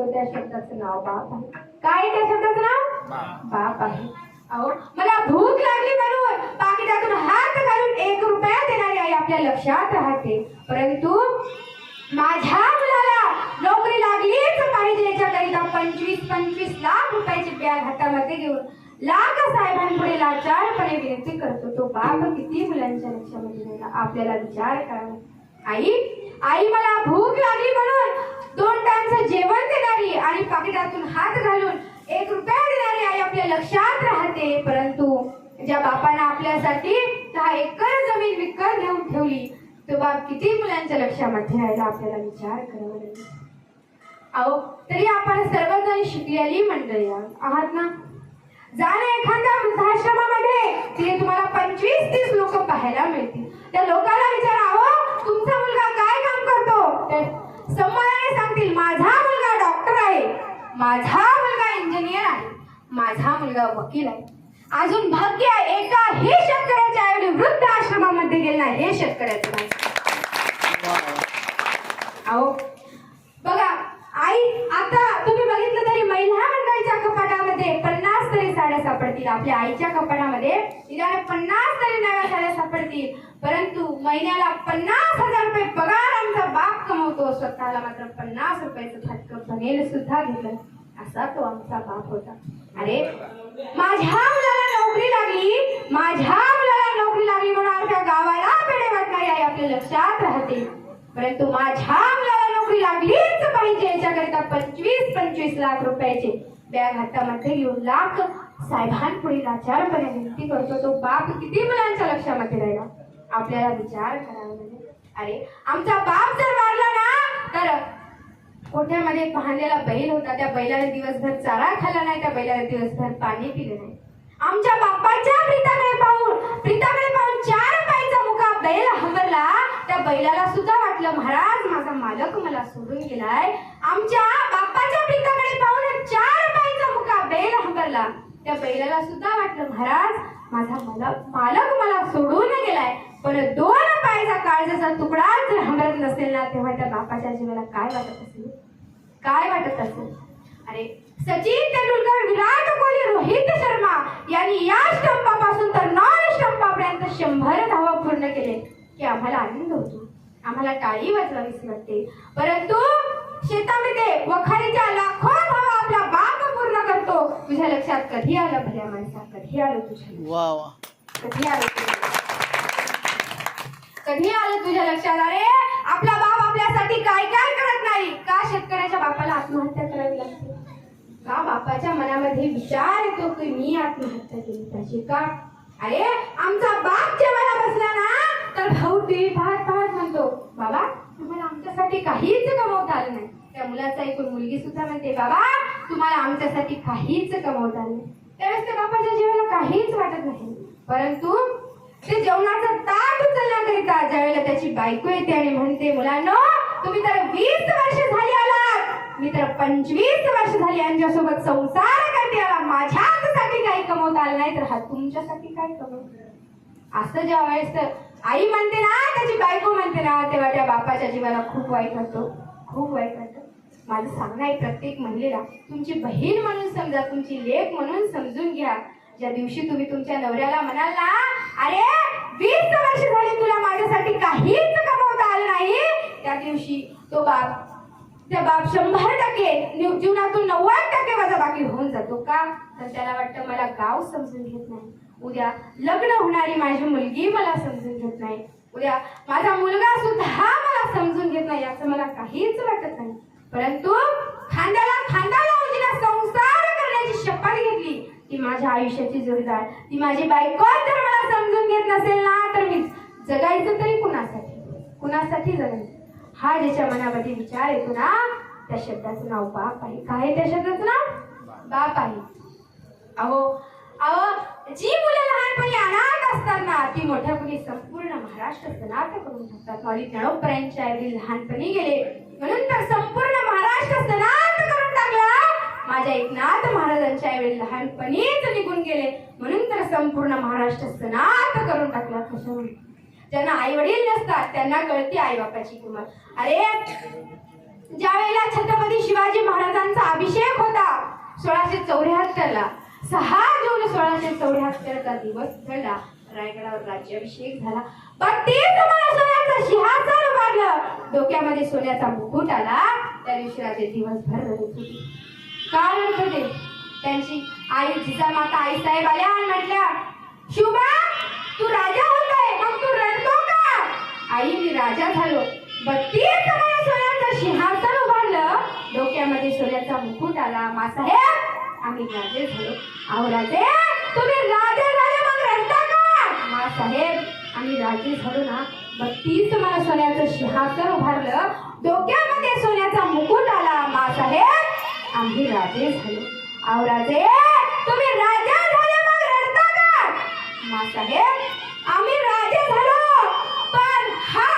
तो त्या शब्दाचं नाव बाप आहे. काय त्या शब्दाचं नाव? बाप आहे. अहो मला भूक लागली म्हणून पाकिटातून हात घालून एक रुपया देणारी आई आपल्या लक्षात राहते. परंतु माझ्या मुलाला नोकरी लागलीच पाहिजे याच्याकरिता पंचवीस पंचवीस लाख रुपयाची बॅग हातामध्ये घेऊन लाख साहेबांपुढे लाचारपणे विनंती करतो. तो बाप किती मुलांच्या लक्षामध्ये आपल्याला विचार करावा आई आई मला भूक लागली म्हणून दोन टाइमचं जेवण देणारी आणि पाकिटातून हात घालून एक रुपया देणारी आई आपल्या लक्षात राहते. परंतु ज्या बापानं आपल्यासाठी दहा एकर जमीन विकत घेऊन ठेवली तो बाप किती मुलांच्या लक्षामध्ये राहिला आपल्याला विचार करावा लागेल. अहो तरी आपण सर्वजण शिकलेली मंडळी आहात ना? जा ना एखाद्या वृद्धाश्रमामध्ये तिथे तुम्हाला पंचवीस तीस लोक पाहायला मिळतील. त्या लोकांना विचारा अहो तुमचा मुलगा काय काम करतो तर समाधाने सांगतील माझा मुलगा डॉक्टर आहे माझा मुलगा इंजिनियर आहे. माझा मुलगा वकील आहे. अजून भाग्य आहे एकाही शेतकऱ्याच्या ऐवजी वृद्ध आश्रमामध्ये गेला हे शेतकऱ्याचं नाही अहो बघा आई आता तुम्ही बघितलं तरी महिला मंडळीच्या कपाटामध्ये पन्नास तरी साड्या सापडतील. आपल्या आईच्या कपाटामध्ये निदान पन्नास तरी नव्या साड्या सापडतील. परंतु महिन्याला पन्नास हजार रुपये पगार आमचा बाप कमवतो. स्वतःला मात्र पन्नास रुपयाचं फाटक बनेल सुद्धा घेतलं. असा तो आमचा बाप होता. अरे माझ्या मुलाला नोकरी लागली माझ्या मुलाला नोकरी लागली म्हणून आमच्या गावाला पेढे वाटणारी आई आपल्या लक्षात राहते. परंतु माझ्या मुलाला नोकरी लागलीच पाहिजे याच्याकरिता पंचवीस पंचवीस लाख रुपयाचे बॅग हातामध्ये घेऊन लाख साहेबांपुढे लाचारपणे विनंती करतो. तो बाप किती मुलांच्या लक्षामध्ये राहिला? आपल्याला विचार करावा लागेल अरे आमचा बाप जर वारला ना तर कोठ्यामध्ये पाहलेला बैल होता त्या बैलाने दिवसभर चारा खाल्ला नाही त्या बैलाने दिवसभर पाणी पिलं नाही. आमच्या बाप्पाच्या प्रीताकडे पाहून प्रीताकडे पाहून चार पायचा मुका बैल हंबरला त्या बैलाला सुद्धा वाटलं महाराज माझा मालक मला सोडून गेलाय. आमच्या बाप्पाच्या प्रीताकडे पाहून चार पायचा मुका बैल हंबरला त्या बैलाला सुद्धा वाटलं महाराज माझा मालक मालक मला सोडून गेलाय. पण दोन पायचा काळजाचा तुकडा जर हंबरत नसेल ना तेव्हा त्या बापाच्या जीवाला काय वाटत असेल? काय वाटत असेल? अरे सचिन तेंडुलकर विराट कोहली रोहित शर्मा यांनी या स्टंपापासून तर नॉन स्टंपापर्यंत शंभर धावा पूर्ण केले की आम्हाला आनंद होतो. आम्हाला टाळी वाजवावीच वाटते. परंतु शेतामध्ये वखारीच्या लाखो धावा आपला बाप पूर्ण करतो. तुझ्या लक्षात कधी आलं भल्या माणसा कधी आलं तुझ्या कधी आलं कधी आलं तुझ्या लक्षात? अरे आपला बाप आपल्यासाठी काय काय करत नाही? का शेतकऱ्याच्या बापाला आत्महत्या करावी लागते? का बापाच्या मनामध्ये विचार येतो की मी आत्महत्या केली पाहिजे का? अरे आमचा बाप जेवायला बसला ना तर भाऊ टीव्ही पाहत पाहत म्हणतो. बाबा तुम्हाला आमच्यासाठी काहीच कमवता आलं नाही. त्या मुलाचा एकूण मुलगी सुद्धा म्हणते बाबा तुम्हाला आमच्यासाठी काहीच कमवता आलं नाही. त्यावेळेस त्या बापाच्या जीवाला काहीच वाटत नाही. परंतु ते जेवणाचं ताट उचलण्याकरिता ज्यावेळेला त्याची बायको येते आणि म्हणते मुलांना तुम्ही तर वीस वर्ष झाली आलात. मी तर पंचवीस वर्ष झाली यांच्यासोबत संसार करते आला माझ्यासाठी काही कमवता आलं नाही तर हा तुमच्यासाठी काय कमवत असं ज्या वेळेस आई म्हणते ना त्याची बायको म्हणते ना तेव्हा त्या बापाच्या जीवाला खूप वाईट वाटतो. खूप वाईट वाटतं. माझं सांगणं आहे प्रत्येक महिलेला तुमची बहीण म्हणून समजा तुमची लेख म्हणून समजून घ्या. ज्या दिवशी तुम्ही तुमच्या नवऱ्याला म्हणाल ना अरे वीस वर्ष झाली तुला माझ्यासाठी काहीच कमवता आलं नाही. त्या दिवशी तो बाप त्या बाप शंभर टक्के जीवनातून नव्वद टक्के माझा बाकी होऊन जातो का? तर त्याला वाटतं मला गाव समजून घेत नाही. उद्या लग्न होणारी माझी मुलगी मला समजून घेत नाही. उद्या माझा मुलगा सुद्धा मला समजून घेत नाही याचं मला काहीच वाटत नाही. परंतु खांद्याला खांदा लावून जिला संसार करण्याची शपथ घेतली ती माझ्या आयुष्याची जोडीदार. ती माझी बायको जर मला समजून घेत नसेल ना तर मी जगायचं तरी कुणासाठी? कुणासाठी जगायचं हा ज्याच्या मनामध्ये विचार येतो ना त्या शब्दाचं नाव बाप आहे. काय आहे त्या शब्दाचं नाव? बाप आहे. अहो अहो जी मुलं लहानपणी अनाथ असतात ना ती मोठ्यापणी संपूर्ण महाराष्ट्र सनाथ करून टाकतात. मौली ज्ञानोबरायांच्या लहानपणी गेले. म्हणून तर संपूर्ण माझ्या एकनाथ महाराजांच्या वेळी लहानपणीच निघून गेले. म्हणून तर संपूर्ण महाराष्ट्र सनात करून टाकला कशावर ज्यांना आई वडील नसतात त्यांना कळते आई बापाची किंमत अरे ज्या वेळेला छत्रपती शिवाजी महाराजांचा अभिषेक होता सोळाशे चौऱ्याहत्तरला सहा जून सोळाशे चौऱ्याहत्तरचा दिवस घडला रायगडावर राज्याभिषेक झाला. बत्तीस मला सोन्याचं सिंहासन उभारलं. डोक्यामध्ये सोन्याचा मुकुट आला. त्या दिवशी राजे दिवसभर रडत होती. कारण होते. त्यांची आई जिजामाता आई साहेब आल्या आणि म्हटल्या शुभा तू राजा होताय मग तू रडतो का? आई मी राजा झालो. बत्तीस सोन्याचं सिंहासन उभारलं. डोक्यामध्ये सोन्याचा मुकुट आला. मासाहेब आम्ही राजे झालो. अहो राजे तुम्ही राजे झाले मग रडता का? मासाहेब आम्ही राजे झालो ना. बत्तीस मला सोन्याचं सिंहासन उभारलं. डोक्यामध्ये सोन्याचा मुकुट आला. मासाहेब आम्ही राजे झालो. अहो राजे तुम्ही राजा झाले मग रडता का मासाहेब आम्ही राजे झालो. पण हा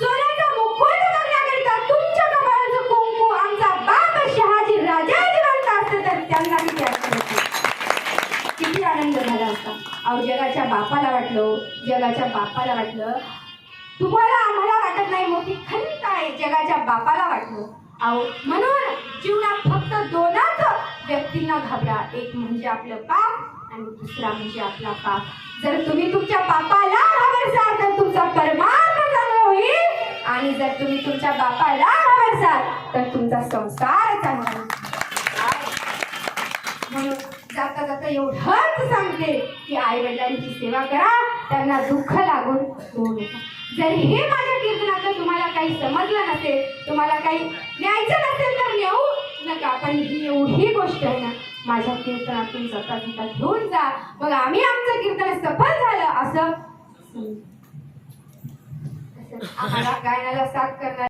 सोन्याचा मुकुट बघण्याकरिता तुमच्या कपाळाचं कुंकू आमचा बाप शहाजी राजा जिवंत असते तर त्यांना किती आनंद किती आनंद झाला असता. अहो जगाच्या बापाला वाटलो जगाच्या बापाला वाटलं. तुम्हाला आम्हाला वाटत नाही मोठी खंत आहे जगाच्या बापाला वाटलं. अहो म्हणून जीवनात फक्त दोनच व्यक्तींना घाबरा. एक म्हणजे आपलं पाप आणि दुसरा म्हणजे आपला पाप. जर तुम्ही तुमच्या पापाला घाबरसाल तर तुमचा परमार्थ चांगला होईल. आणि जर तुम्ही तुमच्या बापाला घाबरसाल तर तुमचा संसार चांगला म्हणून जाता जाता एवढंच सांगते की आई वडिलांची सेवा करा. त्यांना दुःख लागून होऊ नका जर हे माझ्या कीर्तनातलं तुम्हाला काही समजलं नसेल तुम्हाला काही न्यायचं नसेल तर नेऊ नका. पण ही एवढी गोष्ट आहे ना माझ्या कीर्तनातून स्वतः स्वतः घेऊन जा. मग आम्ही आमचं कीर्तन सफल झालं असं. असं. आम्हाला गायनाला साथ करणार